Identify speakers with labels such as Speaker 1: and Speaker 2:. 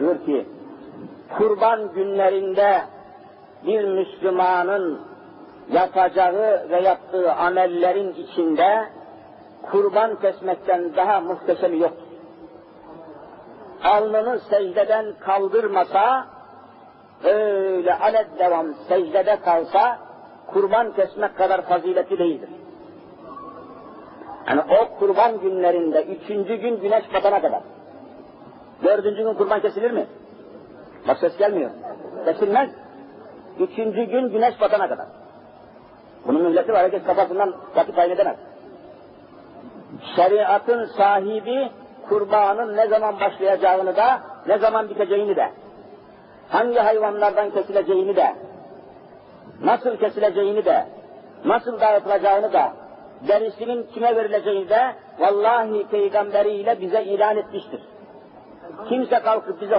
Speaker 1: buyuruyor ki, kurban günlerinde bir Müslümanın yapacağı ve yaptığı amellerin içinde kurban kesmekten daha muhteşemi yok. Alnını secdeden kaldırmasa, öyle aled devam secdede kalsa, kurban kesmek kadar faziletli değildir. Yani o kurban günlerinde üçüncü gün güneş batana kadar. Dördüncü gün kurban kesilir mi? Bak ses gelmiyor. Kesilmez. Üçüncü gün güneş batana kadar. Bunun milleti var. Herkes kafasından vakit kaybedemez. Şeriatın sahibi kurbanın ne zaman başlayacağını da, ne zaman biteceğini de, hangi hayvanlardan kesileceğini de, nasıl kesileceğini de, nasıl dağıtılacağını da, derisinin kime verileceğini de, vallahi peygamberiyle bize ilan etmiştir. Kimse kalkıp bize